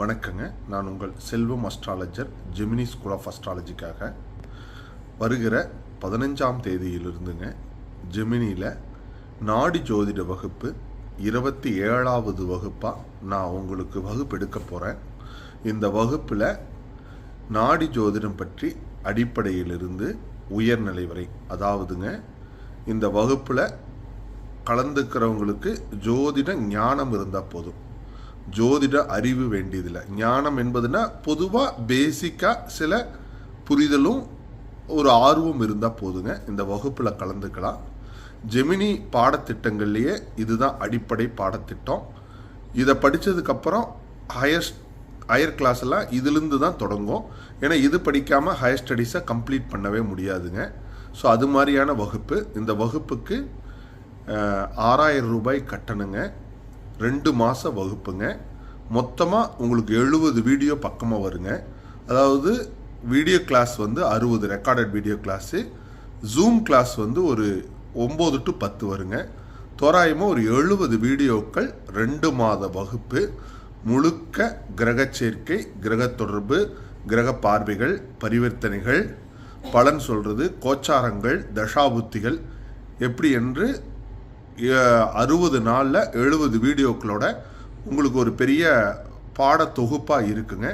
வணக்கங்க. நான் உங்கள் Selvam astrologer Gemini school of அஸ்ட்ராலஜிக்காக வருகிற பதினஞ்சாம் தேதியிலிருந்துங்க ஜெமினியில் நாடி ஜோதிட வகுப்பு இருபத்தி ஏழாவது வகுப்பாக நான் உங்களுக்கு வகுப்பு எடுக்க போகிறேன் இந்த வகுப்பில் நாடி ஜோதிடம் பற்றி அடிப்படையிலிருந்து உயர்நிலை வரை அதாவதுங்க இந்த வகுப்பில் கலந்துக்கிறவங்களுக்கு ஜோதிட ஞானம் இருந்தால் போதும். ஜோதிட அறிவு வேண்டியதில்லை. ஞானம் என்பதுன்னா பொதுவாக பேசிக்காக சில புரிதலும் ஒரு ஆர்வம் இருந்தால் போதுங்க. இந்த வகுப்பில் கலந்துக்கலாம். ஜெமினி பாடத்திட்டங்கள்லேயே இதுதான் அடிப்படை பாடத்திட்டம். இதை படித்ததுக்கப்புறம் ஹையஸ்ட் ஹையர் கிளாஸ் எல்லாம் தான் தொடங்கும் ஏன்னா இது படிக்காமல் ஹையர் ஸ்டடீஸை கம்ப்ளீட் பண்ணவே முடியாதுங்க. ஸோ அது மாதிரியான வகுப்பு. இந்த வகுப்புக்கு ஆறாயிரம் ரூபாய் கட்டணுங்க. ரெண்டு மாத வகுப்புங்க. மொத்தமாக உங்களுக்கு எழுபது வீடியோ பக்கமாக வருங்க. அதாவது வீடியோ கிளாஸ் வந்து அறுபது recorded video class zoom class வந்து ஒரு ஒம்பது டு பத்து வருங்க. தோராயமாக ஒரு எழுபது வீடியோக்கள் ரெண்டு மாத வகுப்பு. முழுக்க கிரக சேர்க்கை கிரக தொடர்பு கிரக பார்வைகள் பரிவர்த்தனைகள் பலன் சொல்கிறது கோச்சாரங்கள் தசாபுத்திகள். எப்படி என்று அறுபது நாளில் எழுபது வீடியோக்களோட உங்களுக்கு ஒரு பெரிய பாட தொகுப்பாக இருக்குங்க.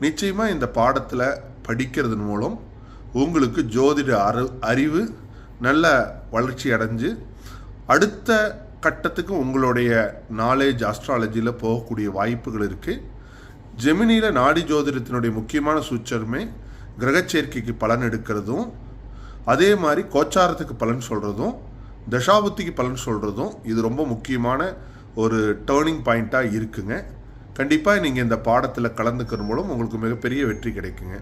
நிச்சயமாக இந்த பாடத்தில் படிக்கிறதன் மூலம் உங்களுக்கு ஜோதிட அரு அறிவு நல்ல வளர்ச்சி அடைஞ்சு அடுத்த கட்டத்துக்கு உங்களுடைய நாலேஜ் அஸ்ட்ராலஜியில் போகக்கூடிய வாய்ப்புகள் இருக்குது ஜெமினியில் நாடி ஜோதிடத்தினுடைய முக்கியமான சூச்சருமே கிரகச்சேர்க்கைக்கு பலன் எடுக்கிறதும் அதே மாதிரி கோச்சாரத்துக்கு பலன் சொல்கிறதும் தசாபுத்திக்கு பலன் சொல்கிறதும் இது ரொம்ப முக்கியமான ஒரு டேர்னிங் பாயிண்ட்டாக இருக்குங்க. கண்டிப்பாக நீங்கள் இந்த பாடத்தில் கலந்துக்கிற மூலம் உங்களுக்கு மிகப்பெரிய வெற்றி கிடைக்குங்க.